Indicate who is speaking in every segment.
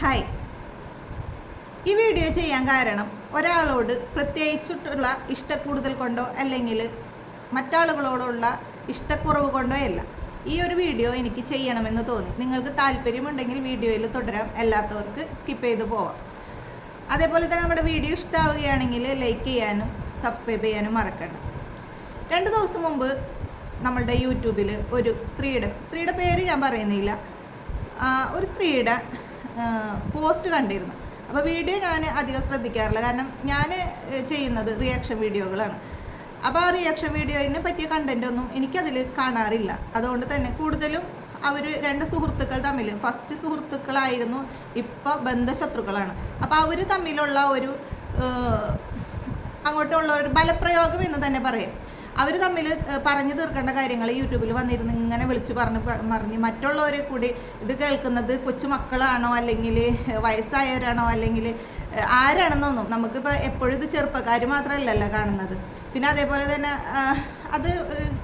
Speaker 1: Hi ഈ video ചെയ്യാൻ കാരണം ഒരാളോട് പ്രത്യേകിച്ചിട്ടുള്ള ഇഷ്ടക്കൂടുതൽ കൊണ്ടോ അല്ലെങ്കിൽ മറ്റാളുകളോടുള്ള ഇഷ്ടക്കുറവ് കൊണ്ടോ അല്ല. ഈ ഒരു വീഡിയോ എനിക്ക് ചെയ്യണമെന്ന് തോന്നി. നിങ്ങൾക്ക് താല്പര്യമുണ്ടെങ്കിൽ വീഡിയോയിൽ തുടരാം. അല്ലാത്തവർക്ക് സ്കിപ്പ് ചെയ്ത് പോവാം. അതേപോലെ തന്നെ നമ്മുടെ വീഡിയോ ഇഷ്ടമാവുകയാണെങ്കിൽ ലൈക്ക് ചെയ്യാനും സബ്സ്ക്രൈബ് ചെയ്യാനും മറക്കണ്ട. രണ്ട് ദിവസം മുമ്പ് നമ്മളുടെ യൂട്യൂബിൽ ഒരു സ്ത്രീയുടെ സ്ത്രീയുടെ പേര് ഞാൻ പറയുന്നില്ല. ഒരു സ്ത്രീയുടെ പോസ്റ്റ് കണ്ടിരുന്നു. അപ്പോൾ വീഡിയോ ഞാൻ അധികം ശ്രദ്ധിക്കാറില്ല. കാരണം ഞാൻ ചെയ്യുന്നത് റിയാക്ഷൻ വീഡിയോകളാണ്. അപ്പോൾ ആ റിയാക്ഷൻ വീഡിയോയിനെ പറ്റിയ കണ്ടന്റ് ഒന്നും എനിക്കതിൽ കാണാറില്ല. അതുകൊണ്ട് തന്നെ കൂടുതലും അവർ രണ്ട് സുഹൃത്തുക്കൾ തമ്മിൽ ഫസ്റ്റ് സുഹൃത്തുക്കളായിരുന്നു ഇപ്പോൾ ബന്ധശത്രുക്കളാണ്. അപ്പോൾ അവർ തമ്മിലുള്ള ഒരു അങ്ങോട്ടുള്ള ഒരു ബലപ്രയോഗം എന്ന് തന്നെ പറയാം. അവർ തമ്മിൽ പറഞ്ഞു തീർക്കേണ്ട കാര്യങ്ങൾ യൂട്യൂബിൽ വന്നിരുന്ന്. ഇങ്ങനെ വിളിച്ചു പറഞ്ഞ് പറഞ്ഞ് മറ്റുള്ളവരെ കൂടി ഇത് കേൾക്കുന്നത് കൊച്ചുമക്കളാണോ അല്ലെങ്കിൽ വയസ്സായവരാണോ അല്ലെങ്കിൽ ആരാണെന്നൊന്നും നമുക്കിപ്പോൾ എപ്പോഴും ഇത് ചെറുപ്പക്കാർ മാത്രമല്ലല്ലോ കാണുന്നത്. പിന്നെ അതേപോലെ തന്നെ അത്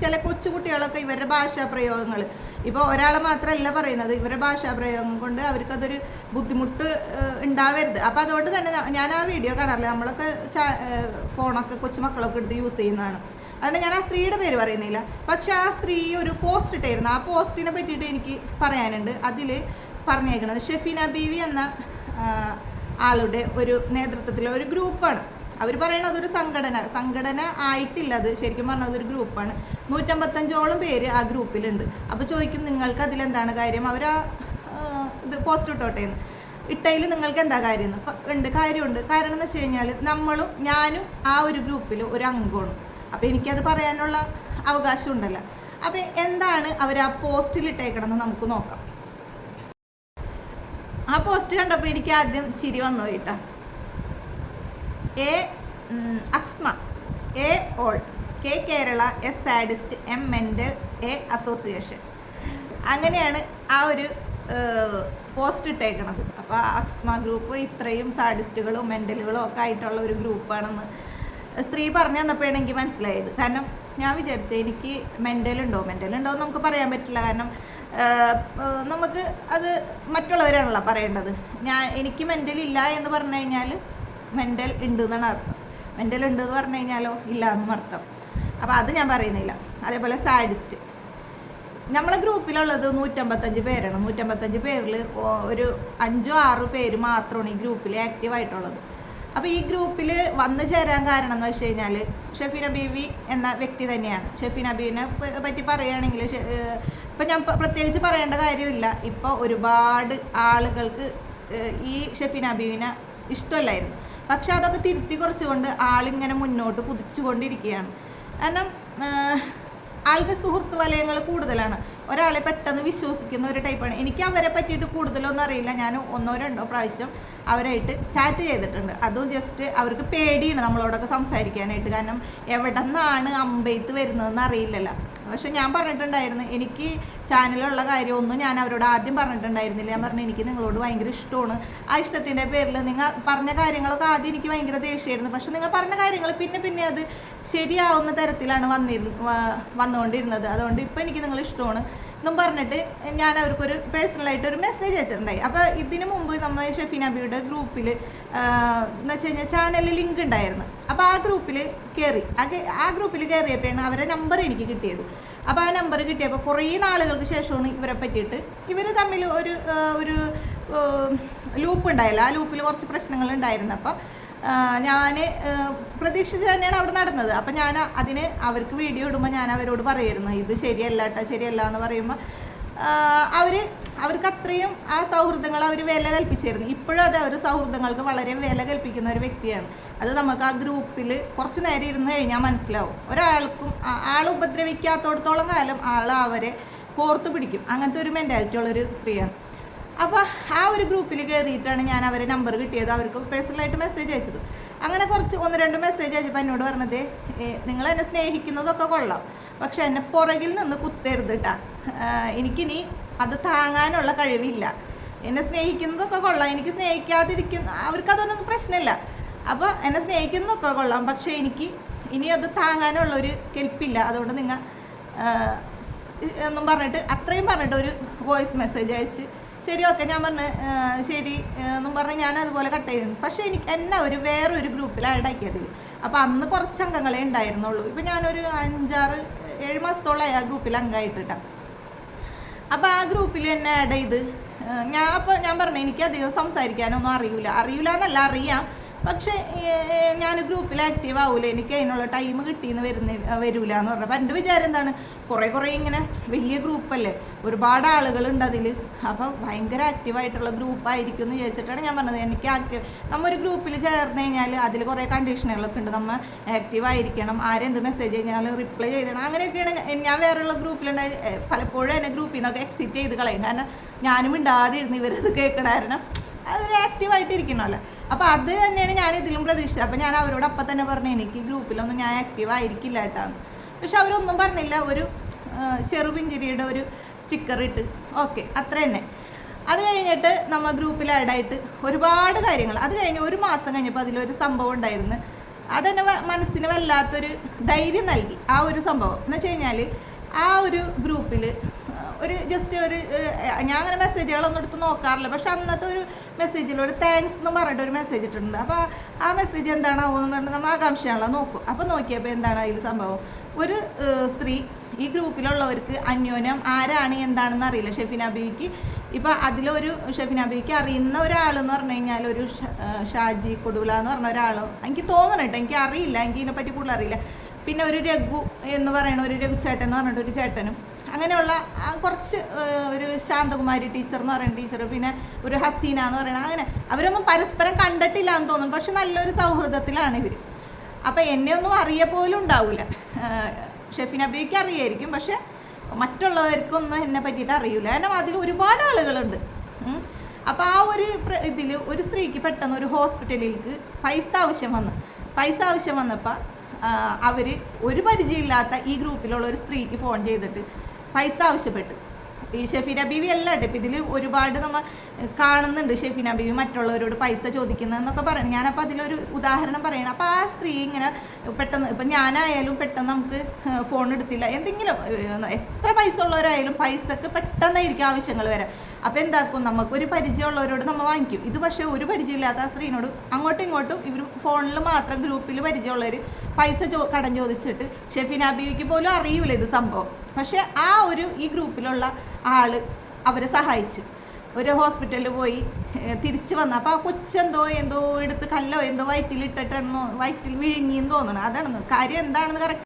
Speaker 1: ചില കൊച്ചുകുട്ടികളൊക്കെ ഇവരുടെ ഭാഷാ പ്രയോഗങ്ങൾ. ഇപ്പോൾ ഒരാളെ മാത്രമല്ല പറയുന്നത്. ഇവരുടെ ഭാഷാ പ്രയോഗം കൊണ്ട് അവർക്കതൊരു ബുദ്ധിമുട്ട് ഉണ്ടാവരുത്. അപ്പോൾ അതുകൊണ്ട് തന്നെ ഞാൻ ആ വീഡിയോ കാണാറില്ല. നമ്മളൊക്കെ ഫോണൊക്കെ കൊച്ചുമക്കളൊക്കെ എടുത്ത് യൂസ് ചെയ്യുന്നതാണ്. അതുകൊണ്ട് ഞാൻ ആ സ്ത്രീയുടെ പേര് പറയുന്നില്ല. പക്ഷെ ആ സ്ത്രീ ഒരു പോസ്റ്റ് ഇട്ടായിരുന്നു. ആ പോസ്റ്റിനെ പറ്റിയിട്ട് എനിക്ക് പറയാനുണ്ട്. അതിൽ പറഞ്ഞേക്കുന്നത് ഷെഫീന ബീവി എന്ന ആളുടെ ഒരു നേതൃത്വത്തിലെ ഒരു ഗ്രൂപ്പാണ്. അവർ പറയുന്നത് അതൊരു സംഘടന സംഘടന ആയിട്ടില്ല അത്. ശരിക്കും പറഞ്ഞാൽ അതൊരു ഗ്രൂപ്പാണ്. നൂറ്റമ്പത്തഞ്ചോളം പേര് ആ ഗ്രൂപ്പിലുണ്ട്. അപ്പോൾ ചോദിക്കും നിങ്ങൾക്ക് അതിലെന്താണ് കാര്യം? അവർ ആ ഇത് പോസ്റ്റ് ഇട്ടോട്ടെ എന്ന്. ഇട്ടയിൽ നിങ്ങൾക്ക് എന്താ കാര്യം? ഉണ്ട് കാര്യമുണ്ട്. കാരണം എന്ന് വെച്ച് കഴിഞ്ഞാൽ നമ്മളും ഞാനും ആ ഒരു ഗ്രൂപ്പിൽ ഒരു അംഗമാണ്. അപ്പോൾ എനിക്കത് പറയാനുള്ള അവകാശം ഉണ്ടല്ലോ അപ്പം എന്താണ് അവർ ആ പോസ്റ്റിൽ ഇട്ടേക്കണമെന്ന് നമുക്ക് നോക്കാം. ആ പോസ്റ്റ് കണ്ടപ്പോൾ എനിക്ക് ആദ്യം ചിരി വന്നു കേട്ടോ. A AKSMA. A all. K Kerala. S sadist. M mental. A association. അങ്ങനെയാണ് ആ ഒരു പോസ്റ്റ് ഇട്ടേക്കണത്. അപ്പോൾ അക്സ്മ ഗ്രൂപ്പ് ഇത്രയും സാഡിസ്റ്റുകളും മെന്റലുകളും ഒക്കെ ആയിട്ടുള്ള ഒരു ഗ്രൂപ്പാണെന്ന് സ്ത്രീ പറഞ്ഞു തന്നപ്പോഴാണ് എനിക്ക് മനസ്സിലായത്. കാരണം ഞാൻ വിചാരിച്ചത് എനിക്ക് മെന്റൽ ഉണ്ടോ? എന്ന് നമുക്ക് പറയാൻ പറ്റില്ല. കാരണം നമുക്ക് അത് മറ്റുള്ളവരാണല്ലോ പറയേണ്ടത്. ഞാൻ എനിക്ക് മെന്റൽ ഇല്ല എന്ന് പറഞ്ഞു കഴിഞ്ഞാൽ മെന്റൽ ഉണ്ട് എന്നാണ് അർത്ഥം. മെന്റൽ ഉണ്ട് എന്ന് പറഞ്ഞു കഴിഞ്ഞാലോ ഇല്ല എന്നും അർത്ഥം. അപ്പോൾ അത് ഞാൻ പറയുന്നില്ല. അതേപോലെ സാഡിസ്റ്റ് നമ്മളെ ഗ്രൂപ്പിലുള്ളത് നൂറ്റമ്പത്തഞ്ച് പേരാണ്. നൂറ്റമ്പത്തഞ്ച് പേരിൽ ഒരു അഞ്ചോ ആറോ പേര് മാത്രമാണ് ഈ ഗ്രൂപ്പിൽ ആക്റ്റീവ് ആയിട്ടുള്ളത്. അപ്പോൾ ഈ ഗ്രൂപ്പിൽ വന്നു ചേരാൻ കാരണം എന്ന് വെച്ച് കഴിഞ്ഞാൽ ഷെഫീന ബീവി എന്ന വ്യക്തി തന്നെയാണ്. ഷെഫീന ബീവിനെ പറ്റി പറയുകയാണെങ്കിൽ ഇപ്പം ഞാൻ പ്രത്യേകിച്ച് പറയേണ്ട കാര്യമില്ല. ഇപ്പോൾ ഒരുപാട് ആളുകൾക്ക് ഈ ഷെഫീന ബീവിനെ ഇഷ്ടമല്ലായിരുന്നു. പക്ഷെ അതൊക്കെ തിരുത്തി കുറച്ചുകൊണ്ട് ആളിങ്ങനെ മുന്നോട്ട് കുതിച്ചുകൊണ്ടിരിക്കുകയാണ്. കാരണം ആൾക്ക് സുഹൃത്ത് വലയങ്ങൾ കൂടുതലാണ്. ഒരാളെ പെട്ടെന്ന് വിശ്വസിക്കുന്ന ഒരു ടൈപ്പാണ് എനിക്ക് അവരെ പറ്റിയിട്ട് കൂടുതലൊന്നും അറിയില്ല. ഞാൻ ഒന്നോ രണ്ടോ പ്രാവശ്യം അവരായിട്ട് ചാറ്റ് ചെയ്തിട്ടുണ്ട്. അതും ജസ്റ്റ് അവർക്ക് പേടിയാണ് നമ്മളോടൊക്കെ സംസാരിക്കാനായിട്ട്. കാരണം എവിടെ നിന്നാണ് അമ്പെയ്ത്ത് വരുന്നതെന്ന് അറിയില്ലല്ലോ. പക്ഷെ ഞാൻ പറഞ്ഞിട്ടുണ്ടായിരുന്നു എനിക്ക് ചാനലുള്ള കാര്യമൊന്നും ഞാൻ അവരോട് ആദ്യം പറഞ്ഞിട്ടുണ്ടായിരുന്നില്ല. ഞാൻ പറഞ്ഞു എനിക്ക് നിങ്ങളോട് ഭയങ്കര ഇഷ്ടമാണ്. ആ ഇഷ്ടത്തിന്റെ പേരിൽ നിങ്ങൾ പറഞ്ഞ കാര്യങ്ങളൊക്കെ ആദ്യം എനിക്ക് ഭയങ്കര ദേഷ്യമായിരുന്നു. പക്ഷെ നിങ്ങൾ പറഞ്ഞ കാര്യങ്ങൾ പിന്നെ പിന്നെ അത് ശരിയാവുന്ന തരത്തിലാണ് വന്നിരുന്ന വന്നുകൊണ്ടിരുന്നത്. അതുകൊണ്ട് ഇപ്പം എനിക്ക് നിങ്ങൾ ഇഷ്ടമാണ്. എന്നും പറഞ്ഞിട്ട് ഞാൻ അവർക്കൊരു പേഴ്സണലായിട്ട് ഒരു മെസ്സേജ് അയച്ചിട്ടുണ്ടായി. അപ്പോൾ ഇതിന് മുമ്പ് നമ്മൾ ഷെഫീൻ അബിയുടെ ഗ്രൂപ്പിൽ എന്ന് വെച്ച് കഴിഞ്ഞാൽ ചാനലിൽ ലിങ്ക് ഉണ്ടായിരുന്നു. അപ്പോൾ ആ ഗ്രൂപ്പിൽ കയറി ആ ഗ്രൂപ്പിൽ കയറിയപ്പോഴാണ് അവരുടെ നമ്പർ എനിക്ക് കിട്ടിയത്. അപ്പോൾ ആ നമ്പർ കിട്ടിയപ്പോൾ കുറേ നാളുകൾക്ക് ശേഷമാണ് ഇവരെ പറ്റിയിട്ട് ഇവർ തമ്മിൽ ഒരു ഒരു ലൂപ്പ് ഉണ്ടായില്ല. ആ ലൂപ്പിൽ കുറച്ച് പ്രശ്നങ്ങൾ ഉണ്ടായിരുന്നു. അപ്പോൾ ഞാൻ പ്രതീക്ഷിച്ച് തന്നെയാണ് അവിടെ നടന്നത്. അപ്പം ഞാൻ അതിന് അവർക്ക് വീഡിയോ ഇടുമ്പോൾ ഞാൻ അവരോട് പറയായിരുന്നു ഇത് ശരിയല്ല കേട്ടോ ശരിയല്ല എന്ന് പറയുമ്പോൾ അവർ അവർക്ക് അത്രയും ആ സൗഹൃദങ്ങൾ അവർ വില കൽപ്പിച്ചിരുന്നു ഇപ്പോഴും അത് അവർ സൗഹൃദങ്ങൾക്ക് വളരെ വില കൽപ്പിക്കുന്ന ഒരു വ്യക്തിയാണ്. അത് നമുക്ക് ആ ഗ്രൂപ്പിൽ കുറച്ച് നേരം ഇരുന്ന് കഴിഞ്ഞാൽ മനസ്സിലാവും. ഒരാൾക്കും ആൾ ഉപദ്രവിക്കാത്തോടത്തോളം കാലം ആൾ അവരെ കോർത്ത് പിടിക്കും. അങ്ങനത്തെ ഒരു മെന്റാലിറ്റി ഉള്ളൊരു സ്ത്രീയാണ്. അപ്പോൾ ആ ഒരു ഗ്രൂപ്പിൽ കയറിയിട്ടാണ് ഞാൻ അവരെ നമ്പർ കിട്ടിയത്. അവർക്ക് പേഴ്സണലായിട്ട് മെസ്സേജ് അയച്ചത്. അങ്ങനെ കുറച്ച് ഒന്ന് രണ്ട് മെസ്സേജ് അയച്ചപ്പോൾ എന്നോട് പറഞ്ഞത് "ഏ, നിങ്ങൾ എന്നെ സ്നേഹിക്കുന്നതൊക്കെ കൊള്ളാം. പക്ഷെ എന്നെ പുറകിൽ നിന്ന് കുത്തരുത് കേട്ടാ എനിക്കിനി അത് താങ്ങാനുള്ള കഴിവില്ല. എന്നെ സ്നേഹിക്കുന്നതൊക്കെ കൊള്ളാം. എനിക്ക് സ്നേഹിക്കാതിരിക്കുന്ന അവർക്കതൊന്നും പ്രശ്നമില്ല. അപ്പോൾ എന്നെ സ്നേഹിക്കുന്നതൊക്കെ കൊള്ളാം. പക്ഷേ എനിക്ക് ഇനി അത് താങ്ങാനുള്ള ഒരു കെൽപ്പില്ല. അതുകൊണ്ട് നിങ്ങൾ എന്നും പറഞ്ഞിട്ട് അത്രയും പറഞ്ഞിട്ട് ഒരു വോയിസ് മെസ്സേജ് അയച്ച് ശരി ഓക്കെ ഞാൻ പറഞ്ഞ് ശരി എന്നും പറഞ്ഞ് ഞാൻ അതുപോലെ കട്ട് ചെയ്തിരുന്നു പക്ഷേ എനിക്ക് എന്നെ ഒരു വേറൊരു ഗ്രൂപ്പിൽ ആഡ് ആക്കിയതിൽ അപ്പോൾ അന്ന് കുറച്ച് അംഗങ്ങളെ ഉണ്ടായിരുന്നുള്ളൂ. ഇപ്പം ഞാനൊരു അഞ്ചാറ് ഏഴ് മാസത്തോളമായി ആ ഗ്രൂപ്പിൽ അംഗമായിട്ടിട്ടാണ് അപ്പോൾ ആ ഗ്രൂപ്പിൽ എന്നെ ആഡ് ചെയ്ത് ഞാൻ അപ്പോൾ ഞാൻ പറഞ്ഞു എനിക്ക് അധികം സംസാരിക്കാനൊന്നും അറിയില്ല അറിയില്ല എന്നല്ല അറിയാം. പക്ഷേ ഞാൻ ഗ്രൂപ്പിൽ ആക്റ്റീവ് ആവൂല. എനിക്ക് അതിനുള്ള ടൈം കിട്ടിയെന്ന് വരുന്ന വരൂല എന്ന് പറഞ്ഞപ്പോൾ എന്റെ വിചാരം എന്താണ്? കുറേ കുറേ ഇങ്ങനെ വലിയ ഗ്രൂപ്പല്ലേ ഒരുപാട് ആളുകളുണ്ട് അതിൽ അപ്പോൾ ഭയങ്കര ആക്റ്റീവായിട്ടുള്ള ഗ്രൂപ്പായിരിക്കും എന്ന് വിചാരിച്ചിട്ടാണ് ഞാൻ പറഞ്ഞത്. എനിക്ക് ആക്റ്റീവ് നമ്മ ഒരു ഗ്രൂപ്പിൽ ചേർന്ന് കഴിഞ്ഞാൽ അതിൽ കുറേ കണ്ടീഷനുകളൊക്കെ ഉണ്ട്. നമ്മൾ ആക്റ്റീവ് ആയിരിക്കണം. ആരെന്ത് മെസ്സേജ് കഴിഞ്ഞാൽ റിപ്ലൈ ചെയ്തണം. അങ്ങനെയൊക്കെയാണ് ഞാൻ- വേറെയുള്ള ഗ്രൂപ്പിലുണ്ടായി പലപ്പോഴും എന്നെ ഗ്രൂപ്പിൽ നിന്നൊക്കെ എക്സിറ്റ് ചെയ്ത് കളയും. കാരണം ഞാനും ഇണ്ടാതിരുന്ന് ഇവരത് കേൾക്കണ കാരണം അതൊരു ആക്റ്റീവായിട്ട് ഇരിക്കണമല്ലോ അപ്പോൾ അത് തന്നെയാണ് ഞാൻ ഇതിലും പ്രതീക്ഷിച്ചത്. അപ്പോൾ ഞാൻ അവരോട് അപ്പം തന്നെ പറഞ്ഞു എനിക്ക് ഗ്രൂപ്പിലൊന്നും ഞാൻ ആക്റ്റീവ് ആയിരിക്കില്ല കേട്ടാന്ന് പക്ഷെ അവരൊന്നും പറഞ്ഞില്ല. ഒരു ചെറുപിഞ്ചിരിയുടെ ഒരു സ്റ്റിക്കർ ഇട്ട്. ഓക്കെ അത്ര തന്നെ. അത് കഴിഞ്ഞിട്ട് നമ്മൾ ഗ്രൂപ്പിൽ ആഡായിട്ട് ഒരുപാട് കാര്യങ്ങൾ. അത് കഴിഞ്ഞ് ഒരു മാസം കഴിഞ്ഞപ്പോൾ അതിലൊരു സംഭവം ഉണ്ടായിരുന്നു. അതെന്നെ മനസ്സിന് വല്ലാത്തൊരു ധൈര്യം നൽകി ആ ഒരു സംഭവം. എന്ന് വെച്ച് കഴിഞ്ഞാൽ ആ ഒരു ഗ്രൂപ്പിൽ ഒരു ജസ്റ്റ് ഒരു ഞാൻ അങ്ങനെ മെസ്സേജുകളൊന്നും എടുത്ത് നോക്കാറില്ല. പക്ഷെ അന്നത്തെ ഒരു മെസ്സേജിൽ ഒരു താങ്ക്സ് എന്ന് പറഞ്ഞിട്ട് ഒരു മെസ്സേജ് ഇട്ടിട്ടുണ്ട്. അപ്പോൾ ആ മെസ്സേജ് എന്താണാവോ എന്ന് പറഞ്ഞിട്ട് നമ്മൾ ആകാംക്ഷയാണല്ലോ നോക്കും. അപ്പോൾ നോക്കിയപ്പോൾ എന്താണ് അതിൽ സംഭവം? ഒരു സ്ത്രീ ഈ ഗ്രൂപ്പിലുള്ളവർക്ക് അന്യോന്യം ആരാണ് എന്താണെന്ന് അറിയില്ല. ഷെഫിന ബീവിക്ക്. ഇപ്പം അതിലൊരു ഷെഫിന ബീവിക്ക് അറിയുന്ന ഒരാളെന്ന് പറഞ്ഞു കഴിഞ്ഞാൽ ഒരു ഷാജി കൊടുവില എന്ന് പറഞ്ഞ ഒരാൾ എനിക്ക് തോന്നണം കേട്ടോ എനിക്ക് അറിയില്ല. എനിക്ക് ഇതിനെപ്പറ്റി കൂടുതൽ അറിയില്ല പിന്നെ ഒരു രഘു എന്ന് പറയുന്ന ഒരു രഘു ചേട്ടൻ എന്ന് പറഞ്ഞിട്ട് ഒരു ചേട്ടനും. അങ്ങനെയുള്ള കുറച്ച് ഒരു ശാന്തകുമാരി ടീച്ചർ എന്ന് പറയുന്ന ടീച്ചർ പിന്നെ ഒരു ഹസീന എന്ന് പറയുന്ന അങ്ങനെ അവരൊന്നും പരസ്പരം കണ്ടിട്ടില്ല എന്ന് തോന്നുന്നു. പക്ഷെ നല്ലൊരു സൗഹൃദത്തിലാണ് ഇവർ അപ്പോൾ എന്നെ ഒന്നും അറിയ പോലും ഉണ്ടാവില്ല ഷെഫിൻ അബിക്ക് അറിയായിരിക്കും പക്ഷെ മറ്റുള്ളവർക്കൊന്നും എന്നെ പറ്റിയിട്ട് അറിയില്ല കാരണം അതിൽ ഒരുപാട് ആളുകളുണ്ട്. അപ്പോൾ ആ ഒരു ഇതിൽ ഒരു സ്ത്രീക്ക് പെട്ടെന്ന് ഒരു ഹോസ്പിറ്റലിലേക്ക് പൈസ ആവശ്യം വന്നു. പൈസ ആവശ്യം വന്നപ്പോൾ അവർ ഒരു പരിചയമില്ലാത്ത ഈ ഗ്രൂപ്പിലുള്ള ഒരു സ്ത്രീക്ക് ഫോൺ ചെയ്തിട്ട് പൈസ ആവശ്യപ്പെട്ടു. ഈ ഷെഫീന ബീവി അല്ല കേട്ടോ. ഇപ്പം ഇതിൽ ഒരുപാട് നമ്മൾ കാണുന്നുണ്ട് ഷെഫീന ബീവി മറ്റുള്ളവരോട് പൈസ ചോദിക്കുന്നതെന്നൊക്കെ പറയണം. ഞാനപ്പോൾ അതിലൊരു ഉദാഹരണം പറയണം. അപ്പോൾ ആ സ്ത്രീ ഇങ്ങനെ പെട്ടെന്ന് ഇപ്പം ഞാനായാലും പെട്ടെന്ന് നമുക്ക് ഫോൺ എടുത്തില്ല. എന്തെങ്കിലും എത്ര പൈസ ഉള്ളവരായാലും പൈസക്ക് പെട്ടെന്നായിരിക്കും ആവശ്യങ്ങൾ വരാം. അപ്പോൾ എന്താക്കും? നമുക്കൊരു പരിചയമുള്ളവരോട് നമ്മൾ വാങ്ങിക്കും. ഇത് പക്ഷേ ഒരു പരിചയമില്ലാത്ത ആ സ്ത്രീനോട് അങ്ങോട്ടും ഇങ്ങോട്ടും ഇവർ ഫോണിൽ മാത്രം ഗ്രൂപ്പിൽ പരിചയമുള്ളവർ പൈസ ചോ കടം ചോദിച്ചിട്ട് ഷെഫീന ബീവിക്ക് പോലും അറിയൂല ഇത് സംഭവം. പക്ഷെ ആ ഒരു ഈ ഗ്രൂപ്പിലുള്ള ആൾ അവരെ സഹായിച്ചു. ഒരു ഹോസ്പിറ്റലിൽ പോയി തിരിച്ചു വന്ന. അപ്പോൾ ആ കൊച്ചെന്തോ എന്തോ എടുത്ത് കല്ലോ എന്തോ വയറ്റിലിട്ടിട്ടെന്നോ വയറ്റിൽ വിഴുങ്ങിയെന്ന് തോന്നണം. അതാണെന്ന്. കാര്യം എന്താണെന്ന് കറക്റ്റ്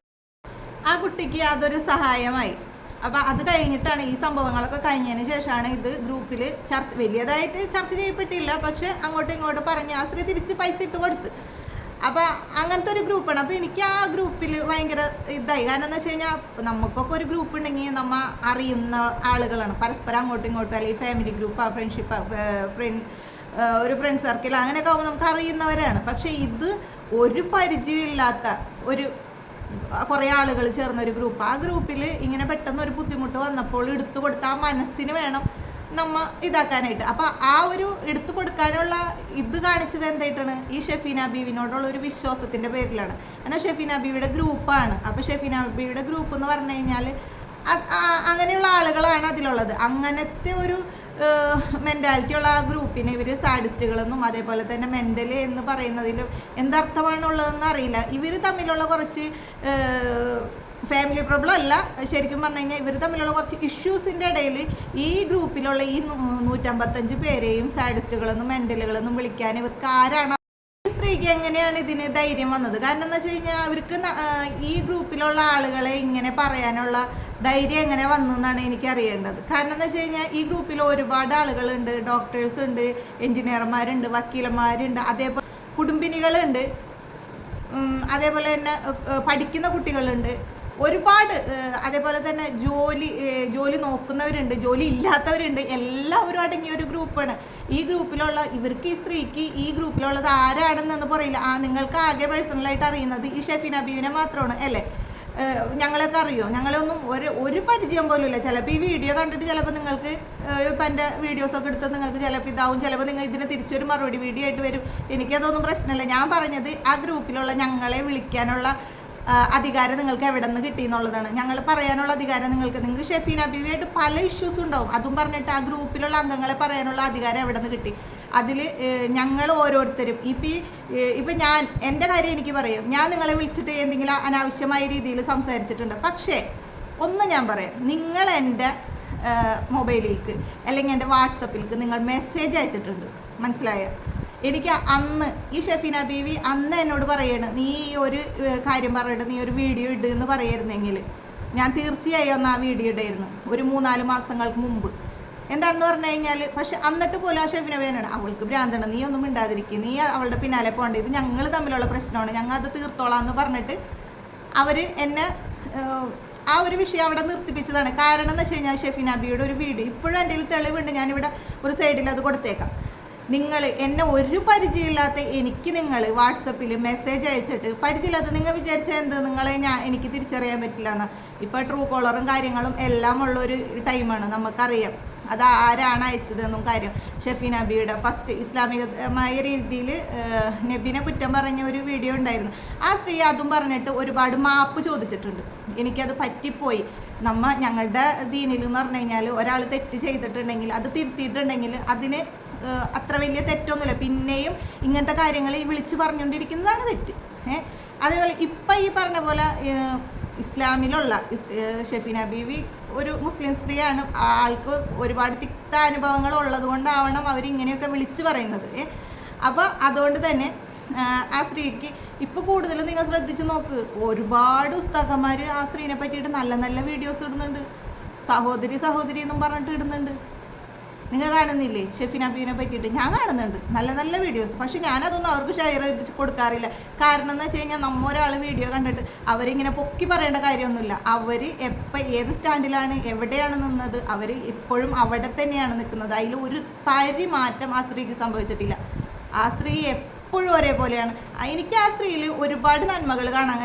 Speaker 1: ആ കുട്ടിക്ക് അതൊരു സഹായമായി. അപ്പോൾ അത് കഴിഞ്ഞിട്ടാണ് ഈ സംഭവങ്ങളൊക്കെ കഴിഞ്ഞതിന് ശേഷമാണ് ഇത് ഗ്രൂപ്പിൽ ചർച്ച വലിയതായിട്ട് ചർച്ച ചെയ്യപ്പെട്ടില്ല. പക്ഷെ അങ്ങോട്ടും ഇങ്ങോട്ടും പറഞ്ഞ് ആ സ്ത്രീ തിരിച്ച് പൈസ ഇട്ട് കൊടുത്ത്. അപ്പോൾ അങ്ങനത്തെ ഒരു ഗ്രൂപ്പാണ് അപ്പോൾ എനിക്ക് ആ ഗ്രൂപ്പിൽ ഭയങ്കര ഇതായി. കാരണം എന്ന് വെച്ച് കഴിഞ്ഞാൽ നമുക്കൊക്കെ ഒരു ഗ്രൂപ്പ് ഉണ്ടെങ്കിൽ നമ്മ അറിയുന്ന ആളുകളാണ്. പരസ്പരം അങ്ങോട്ടും ഇങ്ങോട്ടും അല്ലെങ്കിൽ ഫാമിലി ഗ്രൂപ്പാ ഫ്രണ്ട്ഷിപ്പ് ഫ്രണ്ട് ഒരു ഫ്രണ്ട് സർക്കിൾ അങ്ങനെയൊക്കെ ആകുമ്പോൾ നമുക്ക് അറിയുന്നവരാണ്. പക്ഷേ ഇത് ഒരു പരിചയമില്ലാത്ത ഒരു കുറേ ആളുകൾ ചേർന്ന ഒരു ഗ്രൂപ്പ് ആ. ഗ്രൂപ്പിൽ ഇങ്ങനെ പെട്ടെന്ന് ഒരു ബുദ്ധിമുട്ട് വന്നപ്പോൾ എടുത്തു കൊടുത്ത ആ മനസ്സിന് വേണം നമ്മ ഇതാക്കാനായിട്ട്. അപ്പോൾ ആ ഒരു എടുത്തു കൊടുക്കാനുള്ള ഇത് കാണിച്ചത് എന്തായിട്ടാണ്? ഈ ഷെഫീന ബീവിനോടുള്ള ഒരു വിശ്വാസത്തിന്റെ പേരിലാണ്. കാരണം ഷെഫീന ബീവിയുടെ ഗ്രൂപ്പാണ്. അപ്പോൾ ഷെഫീന ബീവിയുടെ ഗ്രൂപ്പ് എന്ന് പറഞ്ഞു കഴിഞ്ഞാൽ അങ്ങനെയുള്ള ആളുകളാണ് അതിലുള്ളത്. അങ്ങനത്തെ ഒരു മെന്റാലിറ്റി ഉള്ള ആ ഗ്രൂപ്പിന് ഇവർ സാഡിസ്റ്റുകളെന്നും അതേപോലെ തന്നെ മെന്റൽ എന്ന് പറയുന്നതിലും എന്തർത്ഥമാണുള്ളതെന്ന് അറിയില്ല. ഇവർ തമ്മിലുള്ള കുറച്ച് ഫാമിലി പ്രോബ്ലം അല്ല. ശരിക്കും പറഞ്ഞു കഴിഞ്ഞാൽ ഇവർ തമ്മിലുള്ള കുറച്ച് ഇഷ്യൂസിന്റെ ഇടയിൽ ഈ ഗ്രൂപ്പിലുള്ള ഈ നൂറ്റമ്പത്തഞ്ച് പേരെയും സാഡിസ്റ്റുകളെന്നും മെന്റലുകളെന്നും വിളിക്കാൻ ഇവർക്ക് ആരാണ്? സ്ത്രീക്ക് എങ്ങനെയാണ് ഇതിന് ധൈര്യം വന്നത്? കാരണം എന്താ വെച്ച് കഴിഞ്ഞാൽ അവർക്ക് ഈ ഗ്രൂപ്പിലുള്ള ആളുകളെ ഇങ്ങനെ പറയാനുള്ള ധൈര്യം എങ്ങനെ വന്നു എന്നാണ് എനിക്ക് അറിയേണ്ടത് കാരണം എന്താ വെച്ച് കഴിഞ്ഞാൽ ഈ ഗ്രൂപ്പിൽ ഒരുപാട് ആളുകളുണ്ട്. ഡോക്ടേഴ്സ് ഉണ്ട് എഞ്ചിനീയർമാരുണ്ട് വക്കീലന്മാരുണ്ട് അതേപോലെ കുടുംബിനികളുണ്ട്. അതേപോലെ തന്നെ പഠിക്കുന്ന കുട്ടികളുണ്ട്. ഒരുപാട് അതേപോലെ തന്നെ ജോലി ജോലി നോക്കുന്നവരുണ്ട് ജോലി ഇല്ലാത്തവരുണ്ട് എല്ലാവരും അടങ്ങിയ ഒരു ഗ്രൂപ്പാണ്. ഈ ഗ്രൂപ്പിലുള്ള ഇവർക്ക് ഈ സ്ത്രീക്ക് ഈ ഗ്രൂപ്പിലുള്ളത് ആരാണെന്നൊന്നും പറയില്ല. ആ നിങ്ങൾക്ക് ആകെ പേഴ്സണലായിട്ട് അറിയുന്നത് ഈ ഷെഫിൻ അബീവിനെ മാത്രമാണ് അല്ലേ? ഞങ്ങളൊക്കെ അറിയോ? ഞങ്ങളൊന്നും ഒരു ഒരു പരിചയം പോലും ഇല്ല. ചിലപ്പോൾ ഈ വീഡിയോ കണ്ടിട്ട് ചിലപ്പോൾ നിങ്ങൾക്ക് ഇപ്പം എന്റെ വീഡിയോസൊക്കെ എടുത്ത് നിങ്ങൾക്ക് ചിലപ്പോൾ ഇതാവും. ചിലപ്പോൾ നിങ്ങൾ ഇതിന് തിരിച്ചൊരു മറുപടി വീഡിയോ ആയിട്ട് വരും. എനിക്കതൊന്നും പ്രശ്നമില്ല. ഞാൻ പറഞ്ഞത് ആ ഗ്രൂപ്പിലുള്ള ഞങ്ങളെ വിളിക്കാനുള്ള അധികാരം നിങ്ങൾക്ക് എവിടെ നിന്ന് കിട്ടി എന്നുള്ളതാണ്. ഞങ്ങൾ പറയാനുള്ള അധികാരം നിങ്ങൾക്ക്. നിങ്ങൾക്ക് ഷെഫീൻ അബീവിയായിട്ട് പല ഇഷ്യൂസ് ഉണ്ടാവും. അതും പറഞ്ഞിട്ട് ആ ഗ്രൂപ്പിലുള്ള അംഗങ്ങളെ പറയാനുള്ള അധികാരം എവിടെ നിന്ന് കിട്ടി? അതിൽ ഞങ്ങൾ ഓരോരുത്തരും. ഇപ്പം ഇപ്പം ഞാൻ എന്റെ കാര്യം എനിക്ക് പറയും. ഞാൻ നിങ്ങളെ വിളിച്ചിട്ട് എന്തെങ്കിലും അനാവശ്യമായ രീതിയിൽ സംസാരിച്ചിട്ടുണ്ട്. പക്ഷേ ഒന്ന് ഞാൻ പറയാം. നിങ്ങൾ എന്റെ മൊബൈലിലേക്ക് അല്ലെങ്കിൽ എന്റെ വാട്സപ്പിലേക്ക് നിങ്ങൾ മെസ്സേജ് അയച്ചിട്ടുണ്ട്. മനസ്സിലായോ? എനിക്ക് അന്ന് ഈ ഷെഫീന ബീവി അന്ന് എന്നോട് പറയണ് നീ ഈ ഒരു കാര്യം പറഞ്ഞിട്ട് നീ ഒരു വീഡിയോ ഇട് എന്ന് പറയായിരുന്നെങ്കിൽ ഞാൻ തീർച്ചയായും അന്ന് ആ വീഡിയോ ഇടായിരുന്നു ഒരു മൂന്നാൽ മാസങ്ങൾക്ക് മുമ്പ്. എന്താണെന്ന് പറഞ്ഞു കഴിഞ്ഞാൽ പക്ഷെ എന്നിട്ട് പോലും ആ ഷെഫിനെ വേനാണ് അവൾക്ക് ഭ്രാന്താണ് നീ ഒന്നും മിണ്ടാതിരിക്കും നീ അവളുടെ പിന്നാലെ പോകണ്ട ഇത് ഞങ്ങൾ തമ്മിലുള്ള പ്രശ്നമാണ് ഞങ്ങൾ അത് തീർത്തോളാം എന്ന് പറഞ്ഞിട്ട് അവർ എന്നെ ആ ഒരു വിഷയം അവിടെ നിർത്തിപ്പിച്ചതാണ്. കാരണം എന്ന് വെച്ച് കഴിഞ്ഞാൽ ഷെഫിൻ അബിയുടെ ഒരു വീഡിയോ ഇപ്പോഴും എന്റെ തെളിവുണ്ട് ഞാനിവിടെ ഒരു സൈഡിൽ അത് കൊടുത്തേക്കാം. നിങ്ങൾ എന്നെ ഒരു പരിചയമില്ലാത്ത എനിക്ക് നിങ്ങൾ വാട്സപ്പിൽ മെസ്സേജ് അയച്ചിട്ട് പരിചയമില്ലാത്ത നിങ്ങൾ വിചാരിച്ച എന്ത്? നിങ്ങളെ ഞാൻ എനിക്ക് തിരിച്ചറിയാൻ പറ്റില്ല എന്ന്. ഇപ്പോൾ ട്രൂ കോളറും കാര്യങ്ങളും എല്ലാം ഉള്ള ഒരു ടൈമാണ് നമുക്കറിയാം. അത് ആരാണ് അയച്ചതെന്നും കാര്യം. ഷെഫി നബിയുടെ ഫസ്റ്റ് ഇസ്ലാമികമായ രീതിയിൽ നബീനെ കുറ്റം പറഞ്ഞ ഒരു വീഡിയോ ഉണ്ടായിരുന്നു. ആ സ്ത്രീ അതും പറഞ്ഞിട്ട് ഒരുപാട് മാപ്പ് ചോദിച്ചിട്ടുണ്ട്. എനിക്കത് പറ്റിപ്പോയി. നമ്മ ഞങ്ങളുടെ ദീനിൽ എന്ന് പറഞ്ഞു കഴിഞ്ഞാൽ ഒരാൾ തെറ്റ് ചെയ്തിട്ടുണ്ടെങ്കിൽ അത് തിരുത്തിയിട്ടുണ്ടെങ്കിൽ അതിന് അത്ര വലിയ തെറ്റൊന്നുമില്ല. പിന്നെയും ഇങ്ങനത്തെ കാര്യങ്ങൾ ഈ വിളിച്ച് പറഞ്ഞുകൊണ്ടിരിക്കുന്നതാണ് തെറ്റ്. ഏഹ് അതേപോലെ ഇപ്പം ഈ പറഞ്ഞ പോലെ ഇസ്ലാമിലുള്ള ഇസ്- ഷെഫീന ബീവി ഒരു മുസ്ലിം സ്ത്രീയാണ്. ആൾക്ക് ഒരുപാട് തിക്ത അനുഭവങ്ങൾ ഉള്ളത് കൊണ്ടാവണം അവരിങ്ങനെയൊക്കെ വിളിച്ചു പറയുന്നത്. അപ്പോൾ അതുകൊണ്ട് തന്നെ ആ, സ്ത്രീക്ക് ഇപ്പോൾ കൂടുതലും നിങ്ങൾ ശ്രദ്ധിച്ചു നോക്ക്. ഒരുപാട് പുസ്തകന്മാർ ആ സ്ത്രീനെ പറ്റിയിട്ട് നല്ല നല്ല വീഡിയോസ് ഇടുന്നുണ്ട്. സഹോദരി സഹോദരി എന്നും പറഞ്ഞിട്ട് ഇടുന്നുണ്ട്. നിങ്ങൾ കാണുന്നില്ലേ? ഷെഫിൻ അബീനെ പറ്റിയിട്ട്? ഞാൻ കാണുന്നുണ്ട്. നല്ല നല്ല വീഡിയോസ് പക്ഷെ ഞാനതൊന്നും അവർക്ക് ഷെയർ ചെയ്ത് കൊടുക്കാറില്ല. കാരണം എന്ന് വെച്ച് കഴിഞ്ഞാൽ നമ്മൊരാൾ വീഡിയോ കണ്ടിട്ട് അവരിങ്ങനെ പൊക്കി പറയേണ്ട കാര്യമൊന്നുമില്ല. അവർ എപ്പോൾ ഏത് സ്റ്റാൻഡിലാണ് എവിടെയാണ് നിന്നത് അവർ ഇപ്പോഴും അവിടെ തന്നെയാണ് നിൽക്കുന്നത്. അതിൽ ഒരു തരി മാറ്റം ആ സ്ത്രീക്ക് സംഭവിച്ചിട്ടില്ല. ആ സ്ത്രീ എപ്പോഴും ഒരേപോലെയാണ്. എനിക്ക് ആ സ്ത്രീയിൽ ഒരുപാട് നന്മകൾ കാണാൻ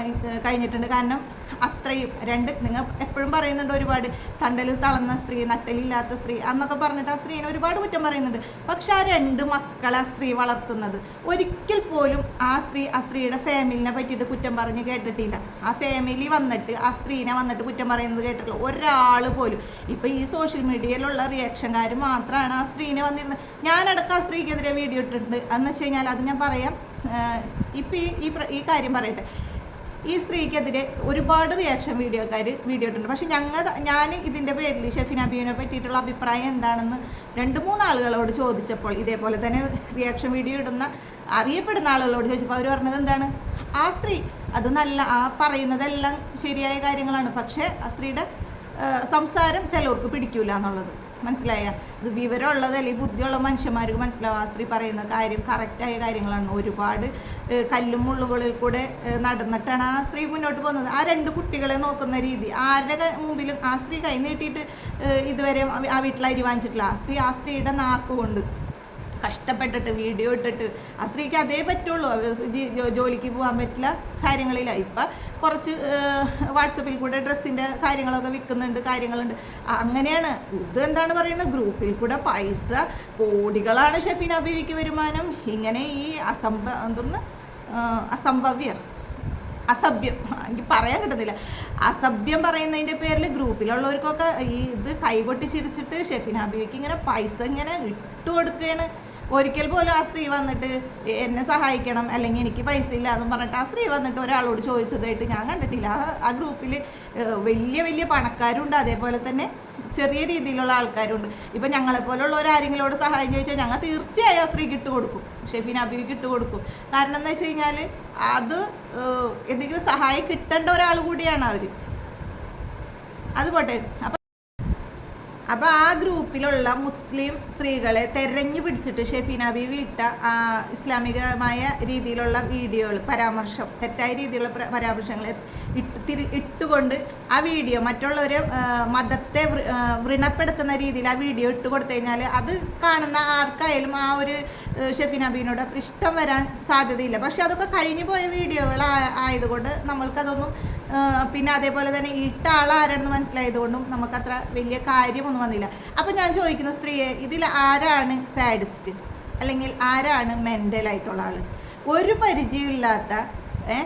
Speaker 1: കഴിഞ്ഞിട്ടുണ്ട്. കാരണം അത്രയും രണ്ട് നിങ്ങൾ എപ്പോഴും പറയുന്നുണ്ട് ഒരുപാട് തണ്ടലിൽ തളർന്ന സ്ത്രീ നട്ടലില്ലാത്ത സ്ത്രീ എന്നൊക്കെ പറഞ്ഞിട്ട് ആ സ്ത്രീനെ ഒരുപാട് കുറ്റം പറയുന്നുണ്ട്. പക്ഷെ ആ രണ്ട് മക്കളെ ആ സ്ത്രീ വളർത്തുന്നത്. ഒരിക്കൽ പോലും ആ സ്ത്രീ ആ സ്ത്രീയുടെ ഫാമിലിനെ പറ്റിയിട്ട് കുറ്റം പറഞ്ഞ് കേട്ടിട്ടില്ല. ആ ഫാമിലി വന്നിട്ട് ആ സ്ത്രീനെ വന്നിട്ട് കുറ്റം പറയുന്നത് കേട്ടിട്ടില്ല. ഒരാൾ പോലും. ഇപ്പം ഈ സോഷ്യൽ മീഡിയയിലുള്ള റിയാക്ഷൻകാർ മാത്രമാണ് ആ സ്ത്രീനെ വന്നിരുന്നത്. ഞാനടക്കം ആ സ്ത്രീക്കെതിരെ വീഡിയോ ഇട്ടിട്ടുണ്ട്. എന്ന് വെച്ച് കഴിഞ്ഞാൽ അത് ഞാൻ പറയാം. ഇപ്പം ഈ ഈ കാര്യം പറയട്ടെ. ഈ സ്ത്രീക്കെതിരെ ഒരുപാട് റിയാക്ഷൻ വീഡിയോക്കാർ വീഡിയോ ഇട്ടുണ്ട് പക്ഷെ ഞങ്ങൾ ഞാൻ ഇതിന്റെ പേരിൽ ഷെഫിന അബീനെ പറ്റിയിട്ടുള്ള അഭിപ്രായം എന്താണെന്ന് രണ്ട് മൂന്ന് ആളുകളോട് ചോദിച്ചപ്പോൾ ഇതേപോലെ തന്നെ റിയാക്ഷൻ വീഡിയോ ഇടുന്ന അറിയപ്പെടുന്ന ആളുകളോട് ചോദിച്ചപ്പോൾ അവർ പറഞ്ഞത് എന്താണ്? ആ സ്ത്രീ അത് നല്ല ആ പറയുന്നതെല്ലാം ശരിയായ കാര്യങ്ങളാണ്. പക്ഷേ ആ സ്ത്രീയുടെ സംസാരം ചിലവർക്ക് പിടിക്കൂല എന്നുള്ളത്. മനസ്സിലായ? ഇത് വിവരമുള്ളത് അല്ലെങ്കിൽ ബുദ്ധിയുള്ള മനുഷ്യന്മാർക്ക് മനസ്സിലാവും. സ്ത്രീ പറയുന്ന കാര്യം കറക്റ്റായ കാര്യങ്ങളാണ്. ഒരുപാട് കല്ലും മുള്ളുകളിൽ കൂടെ നടന്നിട്ടാണ് ആ സ്ത്രീ മുന്നോട്ട് പോകുന്നത്. ആ രണ്ട് കുട്ടികളെ നോക്കുന്ന രീതി. ആരുടെ മുമ്പിലും ആ സ്ത്രീ കൈ നീട്ടിയിട്ട് ഇതുവരെ ആ- ആ വീട്ടിൽ അരി വാങ്ങിച്ചിട്ടില്ല. ആ സ്ത്രീ ആ സ്ത്രീയുടെ നാക്ക് കൊണ്ട് കഷ്ടപ്പെട്ടിട്ട് വീഡിയോ ഇട്ടിട്ട് ആ സ്ത്രീക്ക് അതേ പറ്റുള്ളൂ. ജോലിക്ക് പോകാൻ പറ്റില്ല കാര്യങ്ങളില്ല. ഇപ്പം കുറച്ച് വാട്സപ്പിൽ കൂടെ ഡ്രസ്സിന്റെ കാര്യങ്ങളൊക്കെ വിൽക്കുന്നുണ്ട് കാര്യങ്ങളുണ്ട്. അങ്ങനെയാണ്. ഇത് എന്താണ് പറയുന്നത്? ഗ്രൂപ്പിൽ കൂടെ പൈസ കോടികളാണ് ഷെഫീൻ അബീവിക്ക് വരുമാനം. ഇങ്ങനെ ഈ അസംഭ എന്തൊന്ന്? അസംഭവ്യ അസഭ്യം. എനിക്ക് പറയാൻ കിട്ടുന്നില്ല. അസഭ്യം പറയുന്നതിന്റെ പേരിൽ ഗ്രൂപ്പിലുള്ളവർക്കൊക്കെ ഈ ഇത് കൈകൊട്ടി ചിരിച്ചിട്ട് ഷെഫിൻ ഹബീബിക്ക് ഇങ്ങനെ പൈസ ഇങ്ങനെ ഇട്ടു കൊടുക്കുകയാണ് ഒരിക്കൽ പോലും ആ സ്ത്രീ വന്നിട്ട് എന്നെ സഹായിക്കണം അല്ലെങ്കിൽ എനിക്ക് പൈസ ഇല്ല എന്ന് പറഞ്ഞിട്ട് ആ സ്ത്രീ വന്നിട്ട് ഒരാളോട് ചോദിച്ചതായിട്ട് ഞാൻ കണ്ടിട്ടില്ല. ആ- ഗ്രൂപ്പിൽ വലിയ വലിയ പണക്കാരുണ്ട്. അതേപോലെ തന്നെ ചെറിയ രീതിയിലുള്ള ആൾക്കാരുണ്ട്. ഇപ്പം ഞങ്ങളെപ്പോലുള്ളവർ ആരെങ്കിലോട് സഹായം ചോദിച്ചാൽ ഞങ്ങൾ തീർച്ചയായും ആ സ്ത്രീക്ക് ഇട്ട് കൊടുക്കും. ഷെഫിൻ അബിക്ക് ഇട്ട് കൊടുക്കും. കാരണം എന്താ വെച്ച് കഴിഞ്ഞാൽ അത് എന്തെങ്കിലും സഹായം കിട്ടേണ്ട ഒരാൾ കൂടിയാണ് അവർ അത് പോട്ടെ. അപ്പം അപ്പോൾ ആ ഗ്രൂപ്പിലുള്ള മുസ്ലിം സ്ത്രീകളെ തെരഞ്ഞു പിടിച്ചിട്ട് ഷെഫീന ബീവി ഇട്ട ഇസ്ലാമികമായ രീതിയിലുള്ള വീഡിയോകൾ പരാമർശം തെറ്റായ രീതിയിലുള്ള പ്ര- പരാമർശങ്ങൾ ഇട്ട് ഇട്ടുകൊണ്ട് ആ വീഡിയോ മറ്റുള്ളവരെ മതത്തെ വൃണപ്പെടുത്തുന്ന രീതിയിൽ ആ വീഡിയോ ഇട്ട് കൊടുത്തു കഴിഞ്ഞാൽ അത് കാണുന്ന ആർക്കായാലും ആ ഒരു ഏഹ്, അബീനോട് അത്ര ഇഷ്ടം വരാൻ സാധ്യതയില്ല. പക്ഷെ അതൊക്കെ കഴിഞ്ഞു പോയ വീഡിയോകൾ ആയതുകൊണ്ട് നമ്മൾക്കതൊന്നും ഏഹ്, പിന്നെ അതേപോലെ തന്നെ ഇട്ട ആളാരാണെന്ന് മനസ്സിലായതുകൊണ്ടും നമുക്കത്ര വലിയ കാര്യമൊന്നും വന്നില്ല. അപ്പം ഞാൻ ചോദിക്കുന്ന സ്ത്രീയെ ഇതിൽ ആരാണ് സാഡിസ്റ്റ്? അല്ലെങ്കിൽ ആരാണ് മെന്റലായിട്ടുള്ള ആൾ ഒരു പരിചയമില്ലാത്ത ഏ,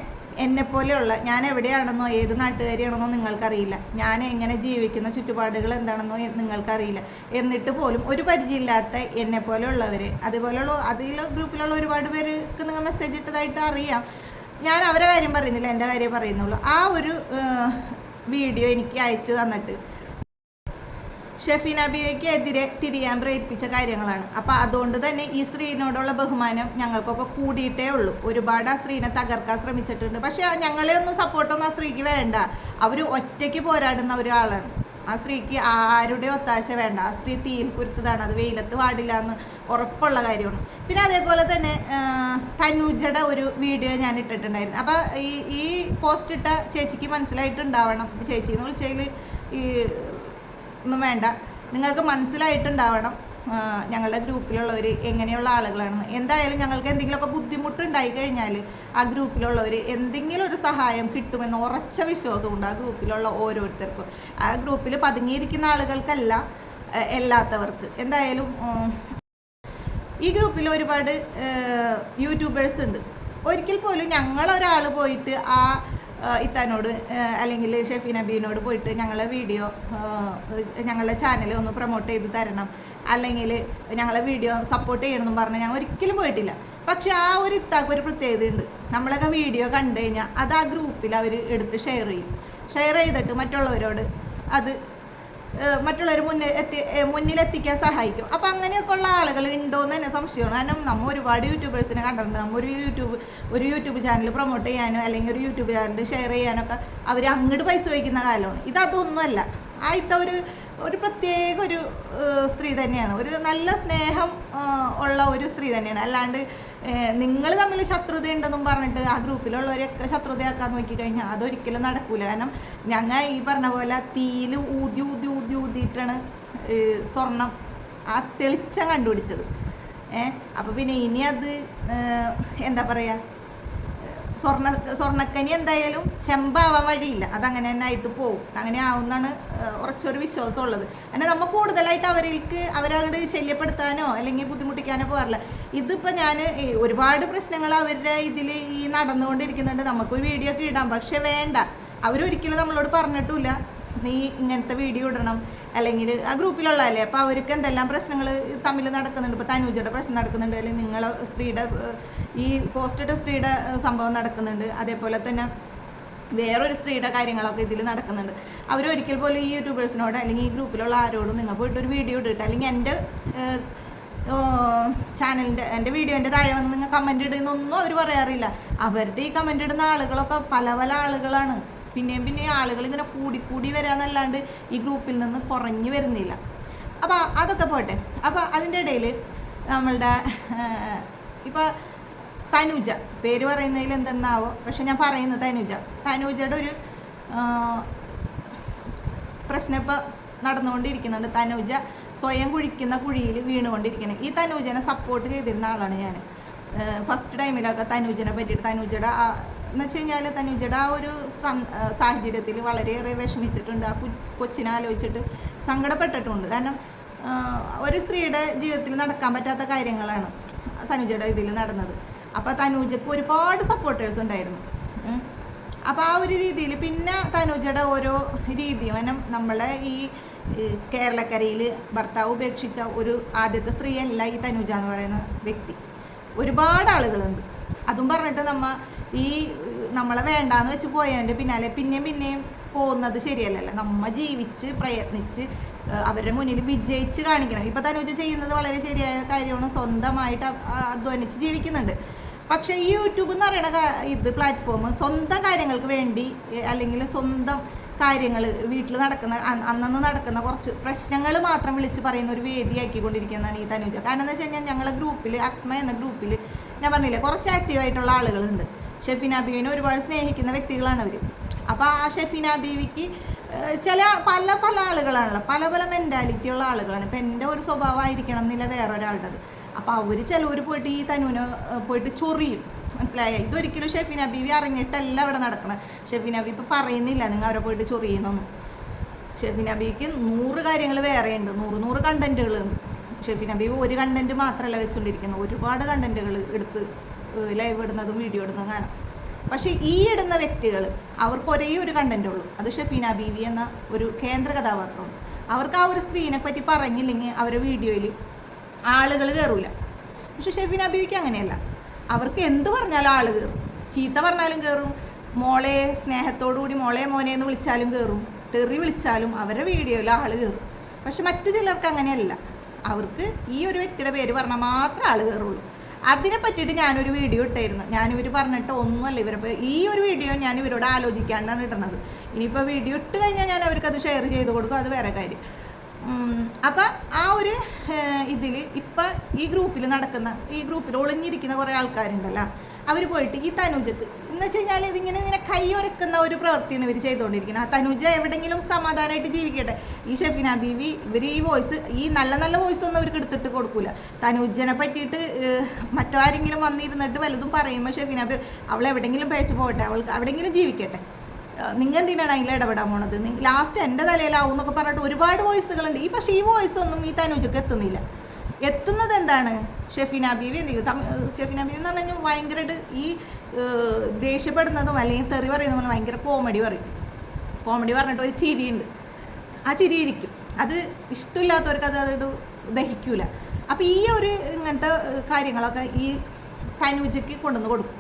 Speaker 1: എന്നെ പോലെയുള്ള ഞാൻ എവിടെയാണെന്നോ ഏത് നാട്ടുകാരിയാണെന്നോ നിങ്ങൾക്കറിയില്ല. ഞാൻ എങ്ങനെ ജീവിക്കുന്ന ചുറ്റുപാടുകൾ എന്താണെന്നോ നിങ്ങൾക്കറിയില്ല. എന്നിട്ട് പോലും ഒരു പരിചയമില്ലാത്ത എന്നെ പോലെയുള്ളവർ അതുപോലെയുള്ള അതിൽ ഗ്രൂപ്പിലുള്ള ഒരുപാട് പേർക്ക് നിങ്ങൾ മെസ്സേജ് ഇട്ടതായിട്ട് അറിയാം. ഞാൻ അവരെ കാര്യം പറയുന്നില്ല എന്റെ കാര്യം പറയുന്നുള്ളൂ. ആ ഒരു വീഡിയോ എനിക്ക് അയച്ചു തന്നിട്ട് ഷെഫീന ബിയോയ്ക്കെതിരെ തിരിയാൻ പ്രേരിപ്പിച്ച കാര്യങ്ങളാണ്. അപ്പോൾ അതുകൊണ്ട് തന്നെ ഈ സ്ത്രീനോടുള്ള ബഹുമാനം ഞങ്ങൾക്കൊക്കെ കൂടിയിട്ടേ ഉള്ളൂ. ഒരുപാട് ആ സ്ത്രീനെ തകർക്കാൻ ശ്രമിച്ചിട്ടുണ്ട്. പക്ഷെ ഞങ്ങളെ ഒന്നും സപ്പോർട്ടൊന്നും ആ സ്ത്രീക്ക് വേണ്ട. അവർ ഒറ്റയ്ക്ക് പോരാടുന്ന ഒരാളാണ്. ആ സ്ത്രീക്ക് ആരുടെ ഒത്താശ വേണ്ട. ആ സ്ത്രീ തീയിൽ കുരുത്തതാണ്. അത് വെയിലത്ത് പാടില്ല എന്ന് ഉറപ്പുള്ള കാര്യമാണ്. പിന്നെ അതേപോലെ തന്നെ തനൂജയുടെ ഒരു വീഡിയോ ഞാൻ ഇട്ടിട്ടുണ്ടായിരുന്നു. അപ്പോൾ ഈ ഈ പോസ്റ്റ് ഇട്ട ചേച്ചിക്ക് മനസ്സിലായിട്ടുണ്ടാവണം. ചേച്ചി എന്ന് വിളിച്ചതിൽ ഈ ഒന്നും വേണ്ട. നിങ്ങൾക്ക് മനസ്സിലായിട്ടുണ്ടാവണം ഞങ്ങളുടെ ഗ്രൂപ്പിലുള്ളവർ എങ്ങനെയുള്ള ആളുകളാണെന്ന്. എന്തായാലും ഞങ്ങൾക്ക് എന്തെങ്കിലുമൊക്കെ ബുദ്ധിമുട്ടുണ്ടായി കഴിഞ്ഞാൽ ആ ഗ്രൂപ്പിലുള്ളവർ എന്തെങ്കിലും ഒരു സഹായം കിട്ടുമെന്ന് ഉറച്ച വിശ്വാസമുണ്ട് ആ ഗ്രൂപ്പിലുള്ള ഓരോരുത്തർക്കും. ആ ഗ്രൂപ്പിൽ പതുങ്ങിയിരിക്കുന്ന ആളുകൾക്കല്ല എല്ലാത്തവർക്ക്. എന്തായാലും ഈ ഗ്രൂപ്പിൽ ഒരുപാട് യൂട്യൂബേഴ്സ് ഉണ്ട്. ഒരിക്കൽ പോലും ഞങ്ങളൊരാൾ പോയിട്ട് ആ, ഇത്താനോട് അല്ലെങ്കിൽ ഷെഫി നബീനോട് പോയിട്ട് ഞങ്ങളെ വീഡിയോ ഞങ്ങളുടെ ചാനൽ ഒന്ന് പ്രൊമോട്ട് ചെയ്ത് തരണം. അല്ലെങ്കിൽ ഞങ്ങളെ വീഡിയോ സപ്പോർട്ട് ചെയ്യണമെന്നും പറഞ്ഞ് ഞാൻ ഒരിക്കലും പോയിട്ടില്ല. പക്ഷെ ആ ഒരു ഇത്താക്ക് ഒരു പ്രത്യേകതയുണ്ട്. നമ്മളൊക്കെ വീഡിയോ കണ്ടു കഴിഞ്ഞാൽ അത് ആ ഗ്രൂപ്പിൽ അവർ എടുത്ത് ഷെയർ ചെയ്യും. ഷെയർ ചെയ്തിട്ട് മറ്റുള്ളവരോട് അത് മറ്റുള്ളവർ മുന്നിൽ എത്തി മുന്നിലെത്തിക്കാൻ സഹായിക്കും. അപ്പം അങ്ങനെയൊക്കെ ഉള്ള ആളുകൾ ഉണ്ടോ എന്ന് തന്നെ സംശയമാണ്. കാരണം നമ്മൾ ഒരുപാട് യൂട്യൂബേഴ്സിനെ കണ്ടിട്ടുണ്ട്. നമ്മൾ ഒരു യൂട്യൂബ് ഒരു യൂട്യൂബ് ചാനൽ പ്രൊമോട്ട് ചെയ്യാനോ അല്ലെങ്കിൽ ഒരു യൂട്യൂബ് ചാനൽ ഷെയർ ചെയ്യാനൊക്കെ അവർ അങ്ങോട്ട് പൈസ വയ്ക്കുന്ന കാലമാണ്. ഇതതൊന്നുമല്ല ആദ്യത്തെ ഒരു ഒരു പ്രത്യേക ഒരു സ്ത്രീ തന്നെയാണ്. ഒരു നല്ല സ്നേഹം ഉള്ള ഒരു സ്ത്രീ തന്നെയാണ്. അല്ലാണ്ട് നിങ്ങൾ തമ്മിൽ ശത്രുതയുണ്ടെന്നും പറഞ്ഞിട്ട് ആ ഗ്രൂപ്പിലുള്ളവരെയൊക്കെ ശത്രുതയാക്കാൻ നോക്കിക്കഴിഞ്ഞാൽ അതൊരിക്കലും നടക്കൂല. കാരണം ഞങ്ങൾ ഈ പറഞ്ഞ പോലെ തീയിൽ ഊതി ഊതി ഊതി ഊതിയിട്ടാണ് സ്വർണം ആ തെളിച്ചം കണ്ടുപിടിച്ചത്. ഏഹ് അപ്പോൾ പിന്നെ ഇനി അത് എന്താ പറയുക സ്വർണ സ്വർണക്കനി എന്തായാലും ചെമ്പാവാൻ വഴിയില്ല. അതങ്ങനെ തന്നെ ആയിട്ട് പോകും അങ്ങനെ ആവുന്നാണ് ഉറച്ചൊരു വിശ്വാസം ഉള്ളത്. അങ്ങനെ നമ്മൾ കൂടുതലായിട്ട് അവർക്ക് അവരങ്ങോട്ട് ശല്യപ്പെടുത്താനോ അല്ലെങ്കിൽ ബുദ്ധിമുട്ടിക്കാനോ പോകാറില്ല. ഇതിപ്പോൾ ഞാൻ ഒരുപാട് പ്രശ്നങ്ങൾ അവരുടെ ഇതിൽ ഈ നടന്നുകൊണ്ടിരിക്കുന്നുണ്ട്. നമുക്കൊരു വീഡിയോ ഒക്കെ ഇടാം. പക്ഷെ വേണ്ട. അവരൊരിക്കലും നമ്മളോട് പറഞ്ഞിട്ടില്ല നീ ഇങ്ങനത്തെ വീഡിയോ ഇടണം. അല്ലെങ്കിൽ ആ ഗ്രൂപ്പിലുള്ളതല്ലേ അപ്പോൾ അവർക്ക് എന്തെല്ലാം പ്രശ്നങ്ങൾ തമ്മിൽ നടക്കുന്നുണ്ട്? ഇപ്പോൾ തനൂജയുടെ പ്രശ്നം നടക്കുന്നുണ്ട്. അല്ലെങ്കിൽ നിങ്ങളെ സ്ത്രീയുടെ ഈ പോസ്റ്റഡ് സ്ത്രീയുടെ സംഭവം നടക്കുന്നുണ്ട്. അതേപോലെ തന്നെ വേറൊരു സ്ത്രീയുടെ കാര്യങ്ങളൊക്കെ ഇതിൽ നടക്കുന്നുണ്ട്. അവരൊരിക്കൽ പോലും ഈ യൂട്യൂബേഴ്സിനോട് അല്ലെങ്കിൽ ഈ ഗ്രൂപ്പിലുള്ള ആരോടും നിങ്ങൾ പോയിട്ട് ഒരു വീഡിയോ ഇട്ടിട്ട് അല്ലെങ്കിൽ എന്റെ ചാനലിന്റെ എന്റെ വീഡിയോന്റെ താഴെ വന്ന് നിങ്ങൾ കമന്റ് ഇടുന്നൊന്നും അവർ പറയാറില്ല. അവരുടെ ഈ കമന്റ് ഇടുന്ന ആളുകളൊക്കെ പല പല ആളുകളാണ്. പിന്നെയും പിന്നെയും ആളുകൾ ഇങ്ങനെ കൂടി കൂടി വരാന്നല്ലാണ്ട് ഈ ഗ്രൂപ്പിൽ നിന്ന് കുറഞ്ഞു വരുന്നില്ല. അപ്പോൾ അതൊക്കെ പോട്ടെ. അപ്പോൾ അതിന്റെ ഇടയിൽ നമ്മളുടെ ഇപ്പോൾ തനുജ പേര് പറയുന്നതിൽ എന്തെന്നാവോ പക്ഷെ ഞാൻ പറയുന്നത് തനുജ. തനുജയുടെ ഒരു പ്രശ്നം ഇപ്പോൾ നടന്നുകൊണ്ടിരിക്കുന്നുണ്ട്. തനുജ സ്വയം കുഴിക്കുന്ന കുഴിയിൽ വീണുകൊണ്ടിരിക്കുന്നത് ഈ തനുജനെ സപ്പോർട്ട് ചെയ്തിരുന്ന ആളാണ് ഞാൻ. ഫസ്റ്റ് ടൈമിലൊക്കെ തനുജനെ പറ്റിയിട്ട് തനുജയുടെ ആ എന്ന് വെച്ച് കഴിഞ്ഞാൽ തനുജയുടെ ആ ഒരു സാഹചര്യത്തിൽ വളരെയേറെ വിഷമിച്ചിട്ടുണ്ട്. ആ കൊച്ചിനെ ആലോചിച്ചിട്ട് സങ്കടപ്പെട്ടിട്ടുണ്ട്. കാരണം ഒരു സ്ത്രീയുടെ ജീവിതത്തിൽ നടക്കാൻ പറ്റാത്ത കാര്യങ്ങളാണ് തനുജയുടെ ഇതിൽ നടന്നത്. അപ്പോൾ തനുജക്ക് ഒരുപാട് സപ്പോർട്ടേഴ്സ് ഉണ്ടായിരുന്നു. അപ്പോൾ ആ ഒരു രീതിയിൽ പിന്നെ തനുജയുടെ ഓരോ രീതിയും കാരണം നമ്മളെ ഈ കേരളക്കരയിൽ ഭർത്താവ് ഉപേക്ഷിച്ച ഒരു ആദ്യത്തെ സ്ത്രീയല്ല ഈ തനുജ എന്ന് പറയുന്ന വ്യക്തി. ഒരുപാട് ആളുകളുണ്ട്. അതും പറഞ്ഞിട്ട് നമ്മ ഈ നമ്മളെ വേണ്ടാന്ന് വെച്ച് പോയതിന്റെ പിന്നാലെ പിന്നെയും പിന്നെയും പോകുന്നത് ശരിയല്ലല്ലോ. നമ്മ ജീവിച്ച് പ്രയത്നിച്ച് അവരുടെ മുന്നിൽ വിജയിച്ച് കാണിക്കണം. ഇപ്പം തനുജ ചെയ്യുന്നത് വളരെ ശരിയായ കാര്യമാണ്. സ്വന്തമായിട്ട് അധ്വാനിച്ച് ജീവിക്കുന്നുണ്ട്. പക്ഷേ ഈ യൂട്യൂബ് എന്ന് പറയുന്ന ഇത് പ്ലാറ്റ്ഫോം സ്വന്തം കാര്യങ്ങൾക്ക് വേണ്ടി അല്ലെങ്കിൽ സ്വന്തം കാര്യങ്ങൾ വീട്ടിൽ നടക്കുന്ന അന്നന്ന് നടക്കുന്ന കുറച്ച് പ്രശ്നങ്ങൾ മാത്രം വിളിച്ച് പറയുന്ന ഒരു വേദിയാക്കിക്കൊണ്ടിരിക്കുന്നതാണ് ഈ തനുജ. കാരണം എന്ന് വെച്ച് കഴിഞ്ഞാൽ ഞങ്ങളെ ഗ്രൂപ്പിൽ അക്സ്മ എന്ന ഗ്രൂപ്പിൽ ഞാൻ പറഞ്ഞില്ലേ കുറച്ച് ആക്റ്റീവായിട്ടുള്ള ആളുകളുണ്ട്. ഷെഫിന ബീവിനെ ഒരുപാട് സ്നേഹിക്കുന്ന വ്യക്തികളാണ് അവർ അപ്പോൾ ആ ഷെഫീന ബീവിക്ക് ചില പല പല ആളുകളാണല്ലോ. പല പല മെന്റാലിറ്റി ഉള്ള ആളുകളാണ്. ഇപ്പം എന്റെ ഒരു സ്വഭാവമായിരിക്കണം എന്നില്ല വേറൊരാളുടേത്. അപ്പോൾ അവർ ചിലവർ പോയിട്ട് ഈ തനുവിനെ പോയിട്ട് ചൊറിയും. മനസ്സിലായ? ഇതൊരിക്കലും ഷെഫീന ബീവി അറിഞ്ഞിട്ടല്ല ഇവിടെ നടക്കണം. ഷെഫീന ബീവി ഇപ്പം പറയുന്നില്ല നിങ്ങൾ അവരെ പോയിട്ട് ചൊറിയുന്നൊന്നും. ഷെഫീന ബീക്ക് നൂറ് കാര്യങ്ങൾ വേറെയുണ്ട്. നൂറ് നൂറ് കണ്ടന്റുകളുണ്ട് ഷെഫീന ബീവ് ഒരു കണ്ടന്റ് മാത്രമല്ല വെച്ചുകൊണ്ടിരിക്കുന്നത് ഒരുപാട് കണ്ടന്റുകൾ എടുത്ത് ലൈവ് ഇടുന്നതും വീഡിയോ ഇടുന്നതും കാണാം. പക്ഷേ ഈ ഇടുന്ന വ്യക്തികൾ അവർക്ക് ഒരേ ഒരു കണ്ടന്റ് ഉള്ളൂ. അത് ഷെഫീന ബീവി എന്ന ഒരു കേന്ദ്ര കഥാപാത്രമാണ് അവർക്ക് ആ ഒരു സ്ക്രീനെ പറ്റി പറഞ്ഞില്ലെങ്കിൽ അവരുടെ വീഡിയോയിൽ ആളുകൾ കയറൂല പക്ഷെ ഷെഫീന ബീവിക്ക് അങ്ങനെയല്ല. അവർക്ക് എന്ത് പറഞ്ഞാലും ആൾ കയറും ചീത്ത പറഞ്ഞാലും കയറും മോളെ സ്നേഹത്തോടു കൂടി മോളെ മോനെ എന്ന് വിളിച്ചാലും കയറും തെറി വിളിച്ചാലും അവരുടെ വീഡിയോയിൽ ആൾ കയറും പക്ഷെ മറ്റു ചിലർക്ക് അങ്ങനെയല്ല. അവർക്ക് ഈ ഒരു വ്യക്തിയുടെ പേര് പറഞ്ഞാൽ മാത്രമേ ആൾ കയറുള്ളൂ അതിനെ പറ്റിയിട്ട് ഞാനൊരു വീഡിയോ ഇട്ടായിരുന്നു. ഞാനിവർ പറഞ്ഞിട്ട് ഒന്നുമല്ല ഇവരെ ഈ ഒരു വീഡിയോ ഞാൻ ഇവരോട് ആലോചിക്കാണ്ടാണ് ഇടുന്നത്. ഇനിയിപ്പോൾ വീഡിയോ ഇട്ട് കഴിഞ്ഞാൽ ഞാൻ അവർക്കത് ഷെയർ ചെയ്ത് കൊടുക്കും അത് വേറെ കാര്യം. അപ്പം ആ ഒരു ഇതിൽ ഇപ്പം ഈ ഗ്രൂപ്പിൽ നടക്കുന്ന ഈ ഗ്രൂപ്പിൽ ഒളിഞ്ഞിരിക്കുന്ന കുറേ ആൾക്കാരുണ്ടല്ലോ. അവർ പോയിട്ട് ഈ തനുജക്ക് എന്ന് വെച്ച് കഴിഞ്ഞാൽ ഇതിങ്ങനെ ഇങ്ങനെ കൈയൊരക്കുന്ന ഒരു പ്രവൃത്തിയാണ് ഇവർ ചെയ്തുകൊണ്ടിരിക്കുന്നത് ആ തനുജ എവിടെയെങ്കിലും സമാധാനമായിട്ട് ജീവിക്കട്ടെ. ഈ ഷെഫിന ബീവി ഇവർ ഈ വോയിസ് ഈ നല്ല നല്ല വോയിസ് ഒന്നും അവർക്ക് എടുത്തിട്ട് കൊടുക്കൂല. തനുജനെ പറ്റിയിട്ട് മറ്റാരെങ്കിലും വന്നിരുന്നിട്ട് വല്ലതും പറയുമ്പോൾ ഷെഫിന അവൾ എവിടെയെങ്കിലും പേച്ച് പോകട്ടെ. അവൾക്ക് എവിടെയെങ്കിലും ജീവിക്കട്ടെ. നിങ്ങൾ എന്തിനാണ് അതിൽ ഇടപെടാൻ പോണത്? ലാസ്റ്റ് എന്റെ തലയിലാവും എന്നൊക്കെ പറഞ്ഞിട്ട് ഒരുപാട് വോയിസുകളുണ്ട് ഈ പക്ഷേ ഈ വോയിസ് ഒന്നും ഈ തനുജക്ക് എത്തുന്നില്ല. എത്തുന്നത് എന്താണ്? ഷെഫിന ബീവി എന്ത് ചെയ്യും ഷെഫിന ബീവി എന്ന് പറഞ്ഞു ഭയങ്കരമായിട്ട് ഈ ദേഷ്യപ്പെടുന്നതും അല്ലെങ്കിൽ തെറി പറയുന്നതും നമ്മൾ ഭയങ്കര കോമഡി പറയും. കോമഡി പറഞ്ഞിട്ട് ഒരു ചിരിയുണ്ട്. ആ ചിരി ഇരിക്കും. അത് ഇഷ്ടമില്ലാത്തവർക്ക് അത് അത് ദഹിക്കൂല. അപ്പം ഈ ഒരു ഇങ്ങനത്തെ കാര്യങ്ങളൊക്കെ ഈ തനൂജയ്ക്ക് കൊണ്ടുവന്ന് കൊടുക്കും.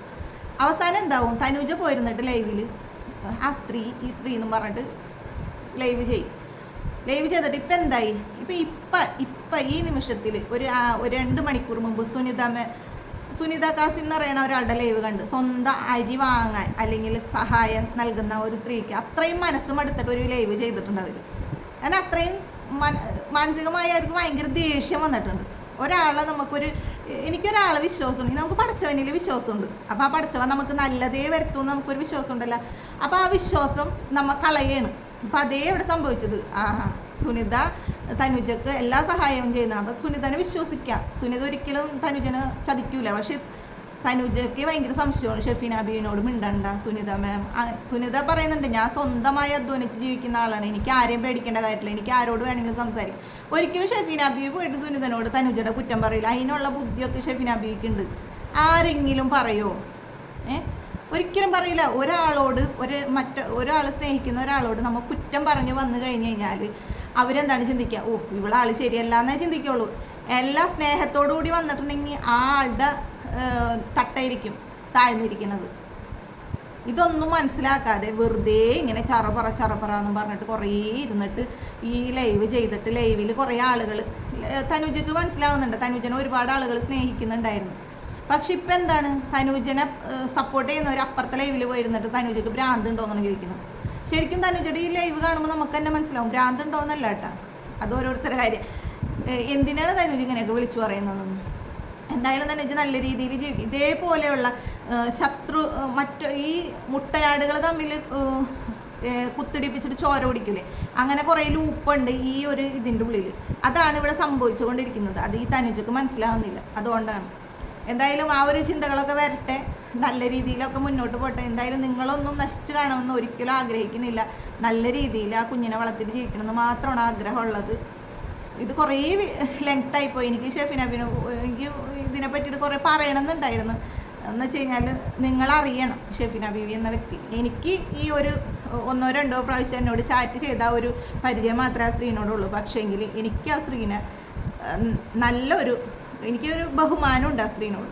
Speaker 1: അവസാനം എന്താവും? തനുജ പോയിരുന്നിട്ട് ലൈവിൽ ആ സ്ത്രീ ഈ സ്ത്രീ എന്നും പറഞ്ഞിട്ട് ലൈവ് ചെയ്യും. ലൈവ് ചെയ്തിട്ട് ഇപ്പം എന്തായി? ഇപ്പം ഇപ്പം ഇപ്പം ഈ നിമിഷത്തിൽ ഒരു ഒരു രണ്ട് മണിക്കൂർ മുമ്പ് സുനിത സുനിത കാസിൻ എന്ന് പറയുന്ന ഒരാളുടെ ലൈവ് കണ്ട് സ്വന്തം അരി വാങ്ങാൻ അല്ലെങ്കിൽ സഹായം നൽകുന്ന ഒരു സ്ത്രീക്ക് അത്രയും മനസ്സും എടുത്തിട്ട് ഒരു ലൈവ് ചെയ്തിട്ടുണ്ട് അവർ കാരണം അത്രയും മാനസികമായി അവർക്ക് ഭയങ്കര ദേഷ്യം വന്നിട്ടുണ്ട്. ഒരാളെ നമുക്കൊരു എനിക്കൊരാളെ വിശ്വാസമുണ്ട്. നമുക്ക് പഠിച്ചവനിൽ വിശ്വാസമുണ്ട്. അപ്പോൾ ആ പഠിച്ചവൻ നമുക്ക് നല്ലതേ വരുത്തുമെന്ന് നമുക്കൊരു വിശ്വാസം ഉണ്ടല്ലോ അപ്പോൾ ആ വിശ്വാസം നമ്മൾ കളയാണ്. അപ്പം അതേ ഇവിടെ സംഭവിച്ചത്. ആ സുനിത തനുജക്ക് എല്ലാ സഹായവും ചെയ്യുന്ന അപ്പം സുനിതനെ വിശ്വസിക്കാം. സുനിത ഒരിക്കലും തനുജന് ചതിക്കൂല. പക്ഷെ തനുജയ്ക്ക് ഭയങ്കര സംശയമാണ്. ഷെഫീന ബീവിനോട് മിണ്ടണ്ട സുനിത മാം സുനിത പറയുന്നുണ്ട് ഞാൻ സ്വന്തമായി അധ്വാനിച്ച് ജീവിക്കുന്ന ആളാണ്. എനിക്ക് ആരെയും പേടിക്കേണ്ട കാര്യമില്ല. എനിക്ക് ആരോട് വേണമെങ്കിലും സംസാരിക്കും. ഒരിക്കലും ഷെഫീന ബീവി പോയിട്ട് സുനിതനോട് തനുജയുടെ കുറ്റം പറയില്ല. അതിനുള്ള ബുദ്ധിയൊക്കെ ഷെഫീന ബീവിക്കുണ്ട് ആരെങ്കിലും പറയോ? ഏ? ഒരിക്കലും പറയില്ല. ഒരാളോട് ഒരു മറ്റ ഒരാൾ സ്നേഹിക്കുന്ന ഒരാളോട് നമ്മൾ കുറ്റം പറഞ്ഞ് വന്നു കഴിഞ്ഞ് കഴിഞ്ഞാൽ അവരെന്താണ് ചിന്തിക്കുക ഓ ഇവളാൾ ശരിയല്ല എന്നേ ചിന്തിക്കുള്ളൂ. എല്ലാ സ്നേഹത്തോടു കൂടി വന്നിട്ടുണ്ടെങ്കിൽ ആ ആളുടെ തട്ടയിരിക്കും താഴ്ന്നിരിക്കുന്നത്. ഇതൊന്നും മനസ്സിലാക്കാതെ വെറുതെ ഇങ്ങനെ ചറപറ ചറപറ എന്ന് പറഞ്ഞിട്ട് കുറേ ഇരുന്നിട്ട് ഈ ലൈവ് ചെയ്തിട്ട് ലൈവിൽ കുറേ ആളുകൾ തനുജക്ക് മനസ്സിലാവുന്നുണ്ട്. തനുജനെ ഒരുപാട് ആളുകൾ സ്നേഹിക്കുന്നുണ്ടായിരുന്നു. പക്ഷെ ഇപ്പം എന്താണ്? തനുജനെ സപ്പോർട്ട് ചെയ്യുന്ന ഒരു അപ്പുറത്തെ ലൈവിൽ പോയിരുന്നിട്ട് തനുജക്ക് ഭ്രാന്ത് ഉണ്ടോ എന്നാണ് ചോദിക്കുന്നത്. ശരിക്കും തനുജയുടെ ഈ ലൈവ് കാണുമ്പോൾ നമുക്ക് തന്നെ മനസ്സിലാവും. ഭ്രാന്ത് ഉണ്ടോയെന്നല്ല കേട്ടോ. അത് ഓരോരുത്തരുടെ കാര്യം. എന്തിനാണ് തനുജ് ഇങ്ങനെയൊക്കെ വിളിച്ചു പറയുന്നതെന്ന്? എന്തായാലും തന്നെ ഇത് നല്ല രീതിയിൽ ഇതേപോലെയുള്ള ശത്രു മറ്റു ഈ മുട്ടനാടുകൾ തമ്മിൽ കുത്തിടിപ്പിച്ചിട്ട് ചോര കുടിക്കില്ലേ അങ്ങനെ കുറേ ലൂപ്പുണ്ട് ഈ ഒരു ഇതിന്റെ ഉള്ളിൽ. അതാണ് ഇവിടെ സംഭവിച്ചുകൊണ്ടിരിക്കുന്നത്. അത് ഈ തനുജക്ക് മനസ്സിലാവുന്നില്ല. അതുകൊണ്ടാണ്. എന്തായാലും ആ ഒരു ചിന്തകളൊക്കെ വരട്ടെ. നല്ല രീതിയിലൊക്കെ മുന്നോട്ട് പോട്ടെ. എന്തായാലും നിങ്ങളൊന്നും നശിച്ചു കാണുമെന്ന് ഒരിക്കലും ആഗ്രഹിക്കുന്നില്ല. നല്ല രീതിയിൽ ആ കുഞ്ഞിനെ വളർത്തിട്ട് ജീവിക്കണമെന്ന് മാത്രമാണ് ആഗ്രഹമുള്ളത്. ഇത് കുറേ ലെങ്ത് ആയിപ്പോയി. എനിക്ക് ഷെഫിനബിന് എനിക്ക് ഇതിനെ പറ്റിയിട്ട് കുറേ പറയണമെന്നുണ്ടായിരുന്നു. എന്ന് വെച്ച് കഴിഞ്ഞാൽ നിങ്ങളറിയണം ഷെഫിന ബീവി എന്ന വ്യക്തി. എനിക്ക് ഈ ഒരു ഒന്നോ രണ്ടോ പ്രാവശ്യം എന്നോട് ചാറ്റ് ചെയ്ത ഒരു പരിചയം മാത്രമേ ആ സ്ത്രീനോടുള്ളൂ. പക്ഷേങ്കിൽ എനിക്ക് ആ സ്ത്രീനെ നല്ലൊരു എനിക്കൊരു ബഹുമാനമുണ്ട് ആ സ്ത്രീനോട്.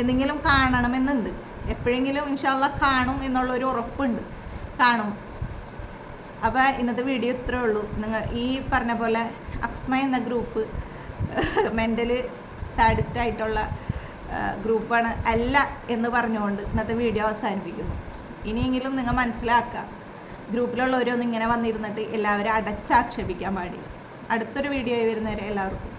Speaker 1: എന്തെങ്കിലും കാണണമെന്നുണ്ട്. എപ്പോഴെങ്കിലും ഇൻഷാല്ല കാണും എന്നുള്ളൊരു ഉറപ്പുണ്ട്. കാണും. അപ്പോൾ ഇന്നത്തെ വീഡിയോ ഇത്രേ ഉള്ളൂ. നിങ്ങൾ ഈ പറഞ്ഞ പോലെ അക്സ്മ എന്ന ഗ്രൂപ്പ് മെന്റലി സാഡിസ്റ്റ് ആയിട്ടുള്ള ഗ്രൂപ്പാണ് അല്ല എന്ന് പറഞ്ഞുകൊണ്ട് ഇന്നത്തെ വീഡിയോ അവസാനിപ്പിക്കുന്നു. ഇനിയെങ്കിലും നിങ്ങൾ മനസ്സിലാക്കുക. ഗ്രൂപ്പിലുള്ളവരൊന്നും ഇങ്ങനെ വന്നിരുന്നിട്ട് എല്ലാവരും അടച്ചാക്ഷേപിക്കാൻ പാടില്ല. അടുത്തൊരു വീഡിയോ വരുന്നവരെ എല്ലാവർക്കും